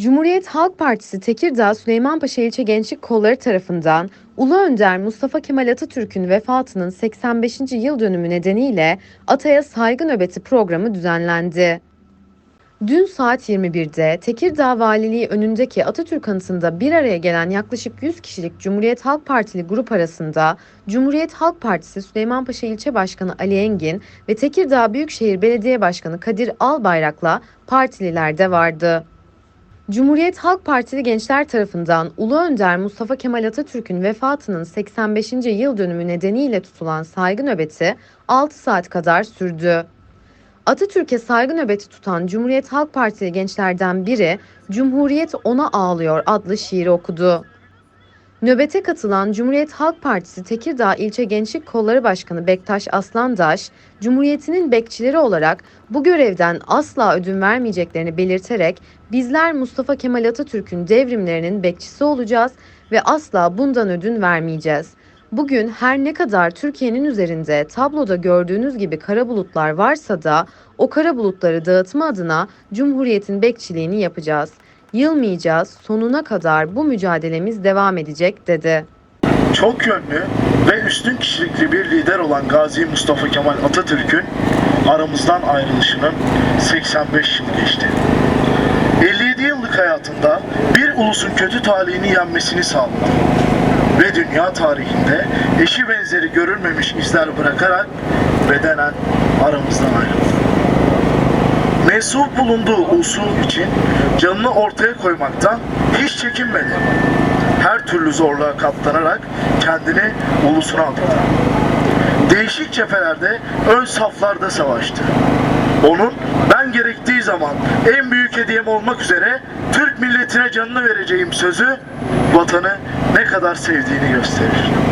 Cumhuriyet Halk Partisi Tekirdağ Süleymanpaşa İlçe Gençlik Kolları tarafından Ulu Önder Mustafa Kemal Atatürk'ün vefatının 85. yıl dönümü nedeniyle Ataya Saygı Nöbeti programı düzenlendi. Dün saat 21'de Tekirdağ Valiliği önündeki Atatürk anıtında bir araya gelen yaklaşık 100 kişilik Cumhuriyet Halk Partili grup arasında Cumhuriyet Halk Partisi Süleymanpaşa İlçe Başkanı Ali Engin ve Tekirdağ Büyükşehir Belediye Başkanı Kadir Albayrak'la partililer de vardı. Cumhuriyet Halk Partili gençler tarafından Ulu Önder Mustafa Kemal Atatürk'ün vefatının 85. yıl dönümü nedeniyle tutulan saygı nöbeti 6 saat kadar sürdü. Atatürk'e saygı nöbeti tutan Cumhuriyet Halk Partili gençlerden biri Cumhuriyet Ona Ağlıyor adlı şiiri okudu. Nöbete katılan Cumhuriyet Halk Partisi Tekirdağ İlçe Gençlik Kolları Başkanı Bektaş Aslandaş, Cumhuriyetinin bekçileri olarak bu görevden asla ödün vermeyeceklerini belirterek bizler Mustafa Kemal Atatürk'ün devrimlerinin bekçisi olacağız ve asla bundan ödün vermeyeceğiz. Bugün her ne kadar Türkiye'nin üzerinde tabloda gördüğünüz gibi kara bulutlar varsa da o kara bulutları dağıtma adına Cumhuriyet'in bekçiliğini yapacağız. Yılmayacağız, sonuna kadar bu mücadelemiz devam edecek dedi. Çok yönlü ve üstün kişilikli bir lider olan Gazi Mustafa Kemal Atatürk'ün aramızdan ayrılışının 85 yıl geçti. 57 yıllık hayatında bir ulusun kötü talihini yenmesini sağladı. Ve dünya tarihinde eşi benzeri görülmemiş izler bırakarak bedenen aramızdan ayrıldı. Mensup bulunduğu usul için canını ortaya koymaktan hiç çekinmedi her türlü zorluğa katlanarak kendini ulusuna adadı. Değişik cephelerde ön saflarda savaştı. Onun ben gerektiği zaman en büyük hediyem olmak üzere Türk milletine canını vereceğim sözü vatanı ne kadar sevdiğini gösterir.